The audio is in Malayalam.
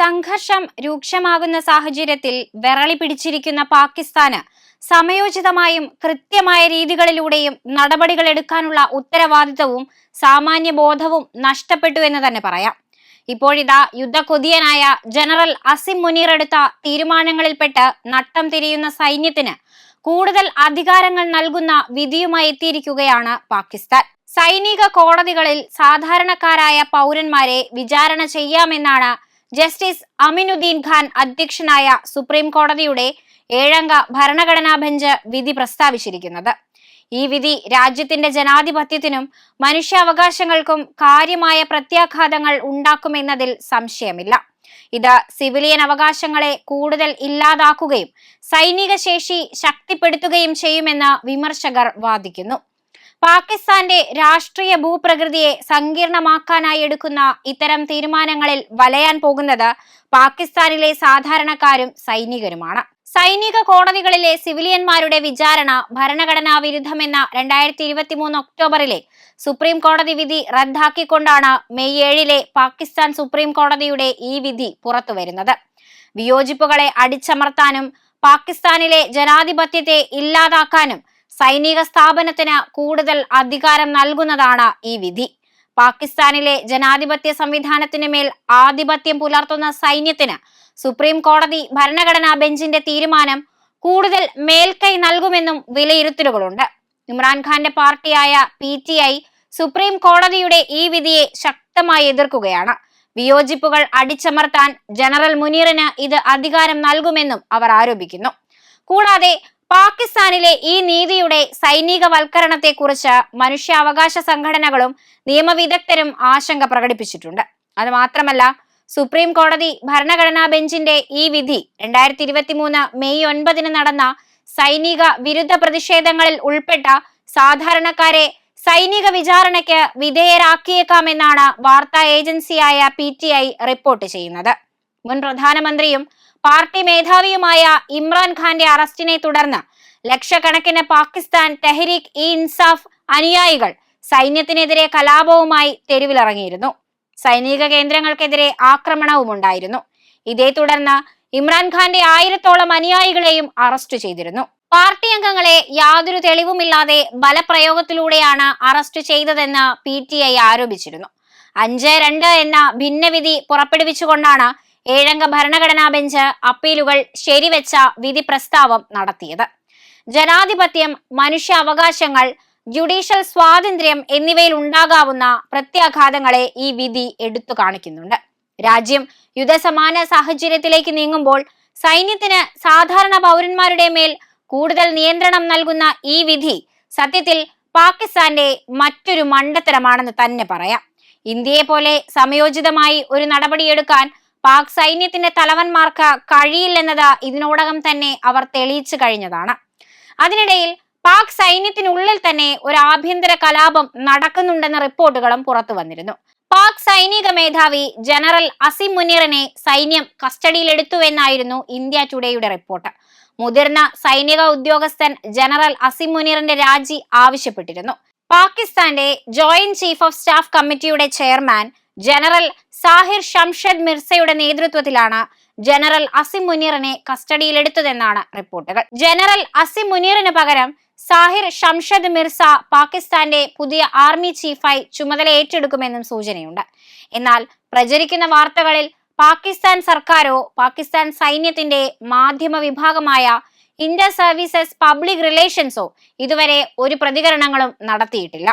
സംഘർഷം രൂക്ഷമാകുന്ന സാഹചര്യത്തിൽ വിറളി പിടിച്ചിരിക്കുന്ന പാകിസ്ഥാന് സമയോചിതമായും കൃത്യമായ രീതികളിലൂടെയും നടപടികൾ എടുക്കാനുള്ള ഉത്തരവാദിത്തവും സാമാന്യ ബോധവും നഷ്ടപ്പെട്ടു എന്ന് തന്നെ പറയാം. ഇപ്പോഴിതാ യുദ്ധക്കൊതിയനായ ജനറൽ അസിം മുനീർ എടുത്ത തീരുമാനങ്ങളിൽപ്പെട്ട് നട്ടം തിരിയുന്ന സൈന്യത്തിന് കൂടുതൽ അധികാരങ്ങൾ നൽകുന്ന വിധിയുമായി എത്തിയിരിക്കുകയാണ് പാകിസ്ഥാൻ. സൈനിക കോടതികളിൽ സാധാരണക്കാരായ പൗരന്മാരെ വിചാരണ ചെയ്യാമെന്നാണ് ജസ്റ്റിസ് അമിനുദ്ദീൻ ഖാൻ അധ്യക്ഷനായ സുപ്രീം കോടതിയുടെ ഏഴംഗ ഭരണഘടനാ ബെഞ്ച് വിധി പ്രസ്താവിച്ചിരിക്കുന്നത്. ഈ വിധി രാജ്യത്തിന്റെ ജനാധിപത്യത്തിനും മനുഷ്യാവകാശങ്ങൾക്കും കാര്യമായ പ്രത്യാഘാതങ്ങൾ ഉണ്ടാക്കുമെന്നതിൽ സംശയമില്ല. ഇത് സിവിലിയൻ അവകാശങ്ങളെ കൂടുതൽ ഇല്ലാതാക്കുകയും സൈനിക ശേഷി ശക്തിപ്പെടുത്തുകയും ചെയ്യുമെന്ന് വിമർശകർ വാദിക്കുന്നു. പാകിസ്ഥാന്റെ രാഷ്ട്രീയ ഭൂപ്രകൃതിയെ സങ്കീർണമാക്കാനായി എടുക്കുന്ന ഇത്തരം തീരുമാനങ്ങളിൽ വലയാൻ പോകുന്നത് പാകിസ്ഥാനിലെ സാധാരണക്കാരും സൈനികരുമാണ്. സൈനിക കോടതികളിലെ സിവിലിയന്മാരുടെ വിചാരണ ഭരണഘടനാ വിരുദ്ധമെന്ന രണ്ടായിരത്തി ഇരുപത്തി മൂന്ന് ഒക്ടോബറിലെ സുപ്രീം കോടതി വിധി റദ്ദാക്കിക്കൊണ്ടാണ് മെയ് ഏഴിലെ പാകിസ്ഥാൻ സുപ്രീം കോടതിയുടെ ഈ വിധി പുറത്തുവരുന്നത്. വിയോജിപ്പുകളെ അടിച്ചമർത്താനും പാകിസ്ഥാനിലെ ജനാധിപത്യത്തെ ഇല്ലാതാക്കാനും സൈനിക സ്ഥാപനത്തിന് കൂടുതൽ അധികാരം നൽകുന്നതാണ് ഈ വിധി. പാകിസ്ഥാനിലെ ജനാധിപത്യ സംവിധാനത്തിന് മേൽ ആധിപത്യം പുലർത്തുന്ന സൈന്യത്തിന് സുപ്രീം കോടതി ഭരണഘടനാ ബെഞ്ചിന്റെ തീരുമാനം കൂടുതൽ മേൽക്കൈ നൽകുമെന്നും വിലയിരുത്തലുകളുണ്ട്. ഇമ്രാൻഖാന്റെ പാർട്ടിയായ പി ടി ഐ സുപ്രീം കോടതിയുടെ ഈ വിധിയെ ശക്തമായി എതിർക്കുകയാണ്. വിയോജിപ്പുകൾ അടിച്ചമർത്താൻ ജനറൽ മുനീറിന് ഇത് അധികാരം നൽകുമെന്നും അവർ ആരോപിക്കുന്നു. കൂടാതെ പാകിസ്ഥാനിലെ ഈ നീതിയുടെ സൈനികവൽക്കരണത്തെക്കുറിച്ച് മനുഷ്യാവകാശ സംഘടനകളും നിയമവിദഗ്ധരും ആശങ്ക പ്രകടിപ്പിച്ചിട്ടുണ്ട്. അത് മാത്രമല്ല സുപ്രീം കോടതി ഭരണഘടനാ ബെഞ്ചിന്റെ ഈ വിധി രണ്ടായിരത്തി ഇരുപത്തി മൂന്ന് മെയ് ഒൻപതിന് നടന്ന സൈനിക വിരുദ്ധ പ്രതിഷേധങ്ങളിൽ ഉൾപ്പെട്ട സാധാരണക്കാരെ സൈനിക വിചാരണയ്ക്ക് വിധേയരാക്കിയേക്കാമെന്നാണ് വാർത്താ ഏജൻസിയായ പി ടി ഐ റിപ്പോർട്ട് ചെയ്യുന്നത്. മുൻ പ്രധാനമന്ത്രിയും പാർട്ടി മേധാവിയുമായ ഇമ്രാൻഖാന്റെ അറസ്റ്റിനെ തുടർന്ന് ലക്ഷക്കണക്കിന് പാകിസ്ഥാൻ തെഹരീഖ് ഇ ഇൻസാഫ് അനുയായികൾ സൈന്യത്തിനെതിരെ കലാപവുമായി തെരുവിലിറങ്ങിയിരുന്നു. സൈനിക കേന്ദ്രങ്ങൾക്കെതിരെ ആക്രമണവും ഉണ്ടായിരുന്നു ഇതേ തുടർന്ന് ഇമ്രാൻഖാന്റെ ആയിരത്തോളം അനുയായികളെയും അറസ്റ്റ് ചെയ്തിരുന്നു. പാർട്ടി അംഗങ്ങളെ യാതൊരു തെളിവുമില്ലാതെ ബലപ്രയോഗത്തിലൂടെയാണ് അറസ്റ്റ് ചെയ്തതെന്ന് പി ടി ഐ ആരോപിച്ചിരുന്നു. അഞ്ച് രണ്ട് എന്ന ഭിന്നവിധി പുറപ്പെടുവിച്ചുകൊണ്ടാണ് ഏഴംഗ ഭരണഘടനാ ബെഞ്ച് അപ്പീലുകൾ ശരിവെച്ച വിധി പ്രസ്താവം നടത്തിയത്. ജനാധിപത്യം മനുഷ്യ അവകാശങ്ങൾ ജുഡീഷ്യൽ സ്വാതന്ത്ര്യം എന്നിവയിൽ ഉണ്ടാകാവുന്ന പ്രത്യാഘാതങ്ങളെ ഈ വിധി എടുത്തു കാണിക്കുന്നുണ്ട്. രാജ്യം യുദ്ധസമാന സാഹചര്യത്തിലേക്ക് നീങ്ങുമ്പോൾ സൈന്യത്തിന് സാധാരണ പൗരന്മാരുടെ മേൽ കൂടുതൽ നിയന്ത്രണം നൽകുന്ന ഈ വിധി സത്യത്തിൽ പാകിസ്ഥാന്റെ മറ്റൊരു മണ്ടത്തരമാണെന്ന് തന്നെ പറയാം. ഇന്ത്യയെ പോലെ സമയോചിതമായി ഒരു നടപടിയെടുക്കാൻ പാക് സൈന്യത്തിന്റെ തലവന്മാർക്ക് കഴിയില്ലെന്നത് ഇതിനോടകം തന്നെ അവർ തെളിയിച്ചു കഴിഞ്ഞതാണ്. അതിനിടയിൽ പാക് സൈന്യത്തിനുള്ളിൽ തന്നെ ഒരു ആഭ്യന്തര കലാപം നടക്കുന്നുണ്ടെന്ന റിപ്പോർട്ടുകളും പുറത്തു വന്നിരുന്നു. പാക് സൈനിക മേധാവി ജനറൽ അസിം മുനീറിനെ സൈന്യം കസ്റ്റഡിയിലെടുത്തുവെന്നായിരുന്നു ഇന്ത്യ ടുഡേയുടെ റിപ്പോർട്ട്. മുതിർന്ന സൈനിക ഉദ്യോഗസ്ഥൻ ജനറൽ അസിം മുനീറിന്റെ രാജി ആവശ്യപ്പെട്ടിരുന്നു. പാകിസ്ഥാന്റെ ജോയിന്റ് ചീഫ് ഓഫ് സ്റ്റാഫ് കമ്മിറ്റിയുടെ ചെയർമാൻ ജനറൽ സാഹിർ ഷംഷദ് മിർസയുടെ നേതൃത്വത്തിലാണ് ജനറൽ അസിം മുനീറിനെ കസ്റ്റഡിയിലെടുത്തതെന്നാണ് റിപ്പോർട്ടുകൾ. ജനറൽ അസിം മുനീറിന് പകരം സാഹിർ ഷംഷദ് മിർസ പാകിസ്ഥാന്റെ പുതിയ ആർമി ചീഫായി ചുമതല ഏറ്റെടുക്കുമെന്നും സൂചനയുണ്ട്. എന്നാൽ പ്രചരിക്കുന്ന വാർത്തകളിൽ പാകിസ്ഥാൻ സർക്കാരോ പാകിസ്ഥാൻ സൈന്യത്തിന്റെ മാധ്യമ വിഭാഗമായ ഇന്റർ സർവീസസ് പബ്ലിക് റിലേഷൻസോ ഇതുവരെ ഒരു പ്രതികരണങ്ങളും നടത്തിയിട്ടില്ല.